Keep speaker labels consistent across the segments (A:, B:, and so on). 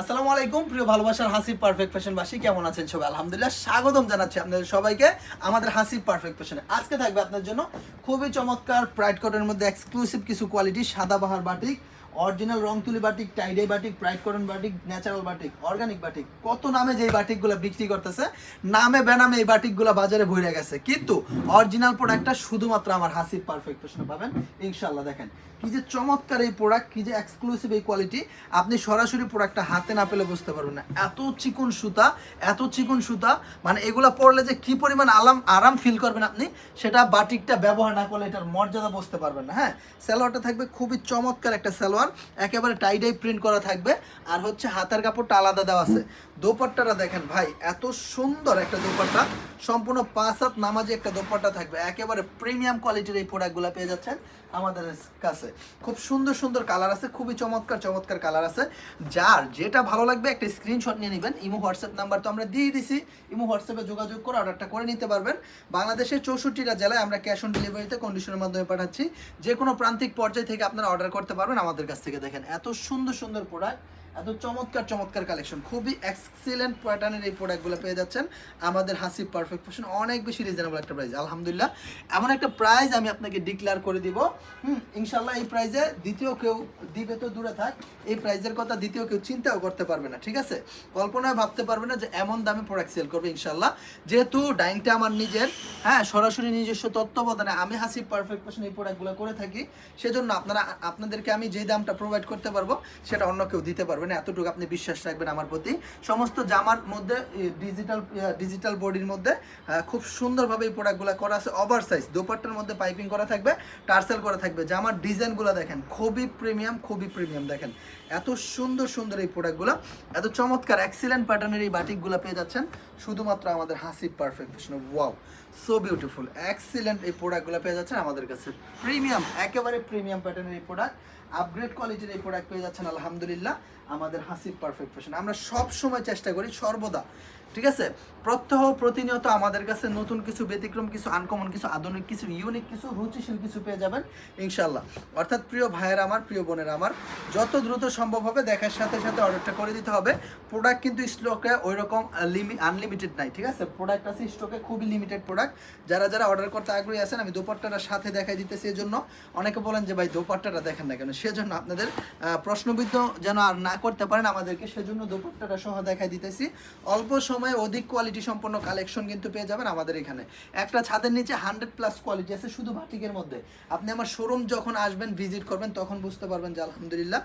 A: আসসালামু আলাইকুম, প্রিয় ভালোবাসার হাসিব পারফেক্ট ফ্যাশনবাসী কেমন আছেন সবাই? আলহামদুলিল্লাহ, স্বাগতম জানাচ্ছি আপনাদের সবাইকে আমাদের হাসি পারফেক্ট ফ্যাশনে আজকে থাকবে আপনার জন্য খুবই চমৎকার প্রাইড কটের মধ্যে এক্সক্লুসিভ কিছু কোয়ালিটি সাদাবাহার বাটিক অরিজিনাল রং তুলি batik টাইডে batik pride cotton batik natural batik organic batik, কত নামে যে বাটিকগুলো বিক্রি করতেছে, নামে বেনামে এই বাটিকগুলো বাজারে ভরে গেছে। কিন্তু অরিজিনাল প্রোডাক্টটা শুধুমাত্র আমার হাসিব পারফেক্ট ফ্যাশনে পাবেন। ইনশাল্লাহ দেখেন, কি যে চমৎকার এই প্রোডাক্ট কি যে এক্সক্লুসিভ এই কোয়ালিটি আপনি সরাসরি প্রোডাক্টটা হাতে না পেলে বুঝতে পারবেন না। এত চিকন সুতা, এত চিকন সুতা মানে এগুলা পরলে যে কি পরিমাণ আরাম আরাম ফিল করবেন আপনি, সেটা বাটিকটা ব্যবহার না করলে এটার মর্যাদা বুঝতে পারবেন না হ্যাঁ? সালোয়ারটা থাকবে খুবই চমৎকার একটা সালোয়ার একেবারে টাইডাই প্রিন্ট করা থাকবে। আর হচ্ছে হাতার কাপড়টা আলাদা দেওয়া আছে। দোপাট্টাটা দেখেন ভাই, এত সুন্দর একটা দোপাট্টা। সম্পূর্ণ পাঁচ হাত নামাজে একটা দোপাট্টা থাকবে। একেবারে প্রিমিয়াম কোয়ালিটির এই প্রোডাক্টগুলো পেয়ে যাচ্ছেন আমাদের কাছে। খুব সুন্দর সুন্দর কালার আছে, খুবই চমৎকার চমৎকার কালার আছে। যার যেটা ভালো লাগবে একটা স্ক্রিনশট নিয়ে নেবেন। ইমো হোয়াটসঅ্যাপ নাম্বার তো আমরা দিয়ে দিছি। ইমো হোয়াটসঅ্যাপে যোগাযোগ করে অর্ডারটা করে নিতে পারবেন। বাংলাদেশের চৌষট্টিটা জেলায় আমরা ক্যাশ অন ডেলিভারিতে কন্ডিশনের মাধ্যমে পাঠাচ্ছি। যে কোনো প্রান্তিক পর্যায় থেকে আপনারা অর্ডার করতে পারবেন আমাদের কাছ থেকে দেখেন এত সুন্দর সুন্দর প্রোডাক্ট এত চমৎকার চমৎকার কালেকশন খুবই এক্সিলেন্ট প্যাটার্নের এই প্রোডাক্টগুলো পেয়ে যাচ্ছেন। আমাদের হাসিব পারফেক্ট ফ্যাশন অনেক বেশি রিজনেবল একটা প্রাইস আলহামদুলিল্লাহ। এমন একটা প্রাইস আমি আপনাকে ডিক্লেয়ার করে দিব। হুম ইনশাল্লাহ এই প্রাইজে দ্বিতীয় কেউ দিবে তো দূরে থাক, এই প্রাইজের কথা দ্বিতীয় কেউ চিন্তাও করতে পারবে না, ঠিক আছে? কল্পনায় ভাবতে পারবে না যে এমন দামে প্রোডাক্ট সেল করবে ইনশাল্লাহ যেহেতু ডাইংটা আমার নিজের হ্যাঁ সরাসরি নিজস্ব তত্ত্বাবধানে আমি হাসিব পারফেক্ট ফ্যাশন এই প্রোডাক্টগুলো করে থাকি, সেজন্য আপনারা, আপনাদেরকে আমি যে দামটা প্রোভাইড করতে পারব, সেটা অন্য কেউ দিতে পারবে না এতটুকু আপনি বিশ্বাস রাখবেন আমার প্রতি। সমস্ত জামার মধ্যে ডিজিটাল ডিজিটাল বডির মধ্যে খুব সুন্দরভাবে এই প্রোডাক্টগুলো করা আছে। ওভার সাইজ দোপাট্টার মধ্যে পাইপিং করা থাকবে, টার্সেল করা থাকবে। জামার ডিজাইনগুলো দেখেন, খুবই প্রিমিয়াম খুবই প্রিমিয়াম দেখেন। এত সুন্দর সুন্দর এই প্রোডাক্টগুলো এত চমৎকার এক্সিলেন্ট প্যাটার্নের এই বাটিকগুলো পেয়ে যাচ্ছেন। শুধুমাত্র আমাদের হাসি perfect wow so beautiful excellent এই প্রোডাক্টগুলো পেয়ে যাচ্ছেন আমাদের কাছে। প্রিমিয়াম একেবারে প্রিমিয়াম প্যাটার্নের এই প্রোডাক্ট আপগ্রেড কোয়ালিটির এই প্রোডাক্ট পেয়ে যাচ্ছেন, আলহামদুলিল্লাহ। আমাদের হাসিব পারফেক্ট ফ্যাশন আমরা সব সময় চেষ্টা করি সর্বদা ঠিক আছে? প্রত্যহ প্রতিনিয়ত আমাদের কাছে নতুন কিছু ব্যতিক্রম, কিছু আনকমন কিছু আধুনিক, কিছু ইউনিক কিছু রুচিশীল কিছু পেয়ে যাবেন ইনশাল্লাহ অর্থাৎ প্রিয় ভাইয়ের আমার, প্রিয় বোনের আমার, যত দ্রুত সম্ভব হবে দেখার সাথে সাথে অর্ডারটা করে দিতে হবে। প্রোডাক্ট কিন্তু স্টকে ওই রকম আনলিমিটেড নাই, ঠিক আছে? প্রোডাক্ট আছে স্টকে খুবই লিমিটেড প্রোডাক্ট যারা যারা অর্ডার করতে আগ্রহী আছেন, আমি দোপাট্টাটা সাথে দেখাই দিতেছি এজন্য। অনেকে বলেন যে, ভাই, দোপাট্টাটা দেখেন না কেন? সেজন্য আপনাদের প্রশ্নবিদ্ধ যেন আর না করতে পারেন, আমাদেরকে সেজন্য দোপাট্টাটা সহ দেখাই দিতেছি। অল্প সময়ে অধিক কোয়ালিটি সম্পন্ন কালেকশন কিন্তু পেয়ে যাবেন আমাদের এখানে। একটা ছাদের নিচে হান্ড্রেড প্লাস কোয়ালিটি আছে শুধু বাটিকের মধ্যে। আপনি আমার শোরুম যখন আসবেন ভিজিট করবেন, তখন বুঝতে পারবেন যে আলহামদুলিল্লাহ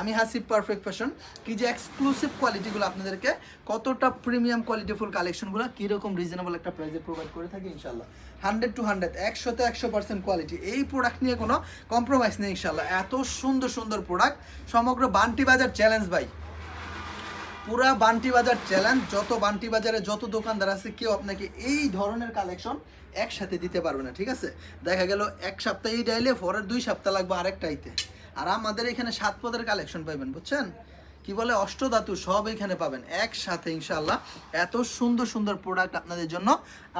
A: আমি হাসিব পারফেক্ট ফ্যাশন কি যে এক্সক্লুসিভ কোয়ালিটিগুলো আপনাদেরকে, কতটা প্রিমিয়াম কোয়ালিটিফুল কালেকশনগুলো কীরকম রিজনেবল একটা প্রাইসে প্রোভাইড করে থাকি ইনশাল্লাহ হান্ড্রেড টু হান্ড্রেড একশোতে একশো পার্সেন্ট কোয়ালিটি এই প্রোডাক্ট নিয়ে কোনো কম্প্রোমাইজ নেই ইনশাল্লাহ এত সুন্দর সুন্দর প্রোডাক্ট সমগ্র বান্টি বাজার চ্যালেঞ্জ ভাই। পুরা বান্টি বাজার চ্যালেঞ্জ যত বান্টি বাজারে যত দোকানদার আছে, কেউ আপনাকে এই ধরনের কালেকশন একসাথে দিতে পারবে না, ঠিক আছে? দেখা গেল এক সপ্তাহে ডাইলে পরের দুই সপ্তাহ লাগবে আরেকটাইতে। আর আমাদের এখানে সাত পদের কালেকশন পাবেন বুঝছেন? কি বলে, অষ্টধাতু সব এখানে পাবেন। একসাথে ইনশাল্লাহ এত সুন্দর সুন্দর প্রোডাক্ট আপনাদের জন্য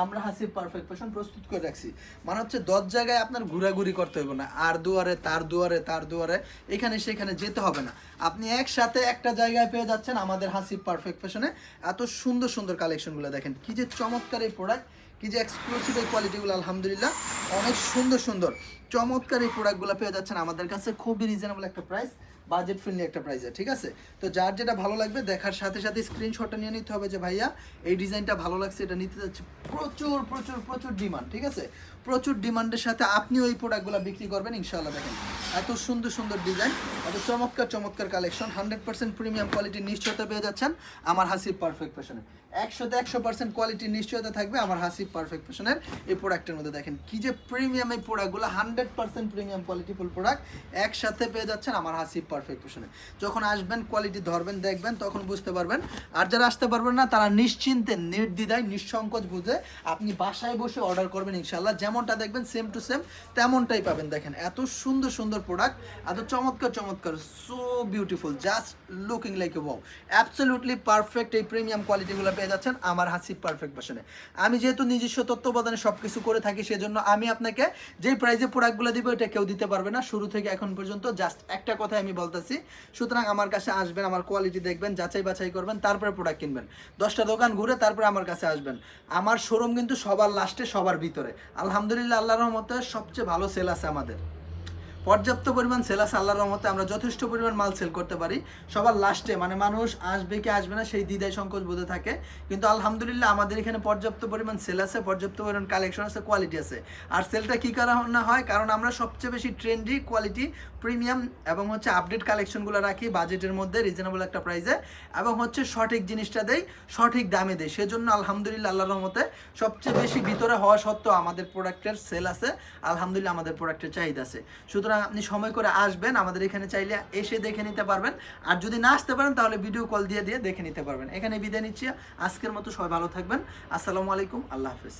A: আমরা হাসিব পারফেক্ট ফ্যাশন প্রস্তুত করে রাখছি। মানে হচ্ছে, দশ জায়গায় আপনার ঘোরাঘুরি করতে হবে না। আর দুয়ারে, তার দুয়ারে তার দুয়ারে, এখানে, সেখানে যেতে হবে না। আপনি একসাথে একটা জায়গায় পেয়ে যাচ্ছেন আমাদের হাসি পারফেক্ট ফ্যাশনে এত সুন্দর সুন্দর কালেকশনগুলো দেখেন। কি যে চমৎকার এই প্রোডাক্ট কি যে এক্সক্লুসিভ এই কোয়ালিটিগুলো আলহামদুলিল্লাহ। অনেক সুন্দর সুন্দর। চমৎকার এই প্রোডাক্টগুলো পেয়ে যাচ্ছেন আমাদের কাছে। খুবই রিজনেবল একটা প্রাইস বাজেট ফ্রেন্ডলি একটা প্রাইসে ঠিক আছে? তো যার যেটা ভালো লাগবে দেখার সাথে সাথে স্ক্রিনশটটা নিয়ে নিতে হবে যে ভাইয়া, এই ডিজাইনটা ভালো লাগছে, এটা নিতে যাচ্ছে। প্রচুর প্রচুর প্রচুর ডিমান্ড ঠিক আছে? প্রচুর ডিমান্ডের সাথে আপনিও এই প্রোডাক্টগুলো বিক্রি করবেন, ইনশাআল্লাহ দেখেন। এত সুন্দর সুন্দর ডিজাইন এত চমৎকার চমৎকার কালেকশন হান্ড্রেড পার্সেন্ট প্রিমিয়াম কোয়ালিটির নিশ্চয়তা পেয়ে যাচ্ছেন আমার হাসিব পারফেক্ট ফ্যাশনে একশোতে একশো পার্সেন্ট কোয়ালিটির নিশ্চয়তা থাকবে আমার হাসিব পারফেক্ট ফ্যাশনের এই প্রোডাক্টের মধ্যে। দেখেন কি যে প্রিমিয়াম এই প্রোডাক্টগুলো hundred percent premium qualityful product একসাথে পেয়ে যাচ্ছেন আমার হাসিব পারফেক্ট ফ্যাশনে যখন আসবেন কোয়ালিটি ধরবেন, দেখবেন, তখন বুঝতে পারবেন। আর যারা আসতে পারবেন না, তারা নিশ্চিন্তে, নির্দ্বিধায়, নিঃসংকোচ বুঝে আপনি বাসায় বসে অর্ডার করবেন ইনশাল্লাহ যেমনটা দেখবেন সেম টু সেম তেমনটাই পাবেন। দেখেন, এত সুন্দর সুন্দর প্রোডাক্ট এত চমৎকার চমৎকার so beautiful just looking like a wow absolutely perfect এই প্রিমিয়াম কোয়ালিটিগুলো পেয়ে যাচ্ছেন আমার হাসিব পারফেক্ট ভার্সনে আমি যেহেতু নিজস্ব তত্ত্বাবধানে সব কিছু করে থাকি, সেজন্য আমি আপনাকে যেই প্রাইজে প্রোডাক্টগুলো দিব, এটা কেউ দিতে পারবে না। শুরু থেকে এখন পর্যন্ত জাস্ট একটা কথাই আমি বলতে বলতেছি। সুতরাং আমার কাছে আসবেন, আমার কোয়ালিটি দেখবেন, যাচাই বাছাই করবেন, তারপরে প্রোডাক্ট কিনবেন। দশটা দোকান ঘুরে তারপরে আমার কাছে আসবেন। আমার শোরুম কিন্তু সবার লাস্টে সবার ভিতরে। আলহামদুলিল্লাহ, আল্লাহর রহমতে সবচেয়ে ভালো সেল আছে আমাদের। পর্যাপ্ত পরিমাণ সেল আছে আল্লাহর রহমতে, আমরা যথেষ্ট পরিমাণ মাল সেল করতে পারি। সবার লাস্টে মানে মানুষ আসবে কি আসবে না, সেই দ্বিধায় সংকোচ বোধে থাকে। কিন্তু আলহামদুলিল্লাহ আমাদের এখানে পর্যাপ্ত পরিমাণ সেল আছে, পর্যাপ্ত পরিমাণ কালেকশন আছে কোয়ালিটি আছে। আর সেলটা কী কারণে হয়? কারণ আমরা সবচেয়ে বেশি ট্রেন্ডি কোয়ালিটি প্রিমিয়াম এবং হচ্ছে আপডেট কালেকশনগুলো রাখি বাজেটের মধ্যে রিজনেবল একটা প্রাইসে এবং হচ্ছে সঠিক জিনিসটা দেই, সঠিক দামে দেয় সেজন্য আলহামদুলিল্লাহ আল্লাহর রহমতে সবচেয়ে বেশি ভিতরে হওয়া সত্ত্বেও আমাদের প্রোডাক্টের সেল আছে, আলহামদুলিল্লাহ আমাদের প্রোডাক্টের চাহিদা আছে। সুতরাং আপনি সময় করে আসবেন, আমাদের এখানে চাইলে এসে দেখে নিতে পারবেন। আর যদি না আসতে পারেন, তাহলে ভিডিও কল দিয়ে দিয়ে দেখে নিতে পারবেন। এখানে বিদায় নিচ্ছি। আজকের মতো সবাই ভালো থাকবেন। আসসালামু আলাইকুম। আল্লাহ হাফিজ।